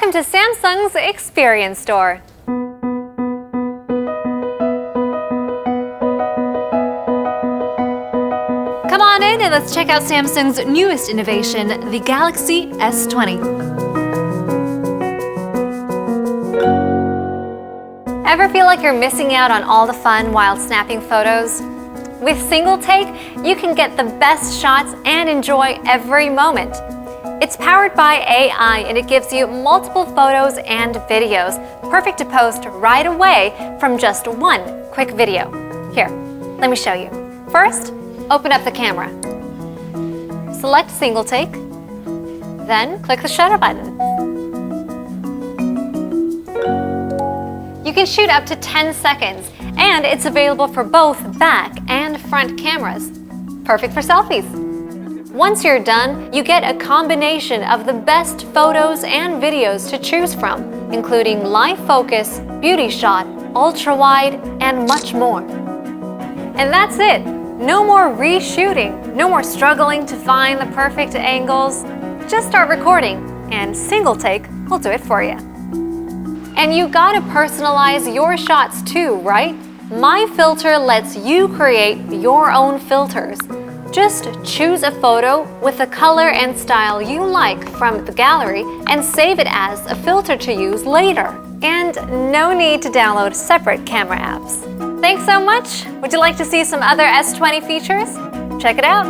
Welcome to Samsung's Experience Store. Come on in and let's check out Samsung's newest innovation, the Galaxy S20. Ever feel like you're missing out on all the fun while snapping photos? With Single Take, you can get the best shots and enjoy every moment. It's powered by AI and it gives you multiple photos and videos, perfect to post right away from just one quick video. Here, let me show you. First, open up the camera. Select Single Take, then click the shutter button. You can shoot up to 10 seconds, and it's available for both back and front cameras. Perfect for selfies. Once you're done, you get a combination of the best photos and videos to choose from, including live focus, beauty shot, ultra wide, and much more. And that's it. No more reshooting, no more struggling to find the perfect angles. Just start recording, and Single Take will do it for you. And you gotta personalize your shots too, right? My Filter lets you create your own filters. Just choose a photo with the color and style you like from the gallery and save it as a filter to use later. And no need to download separate camera apps. Thanks so much. Would you like to see some other S20 features? Check it out.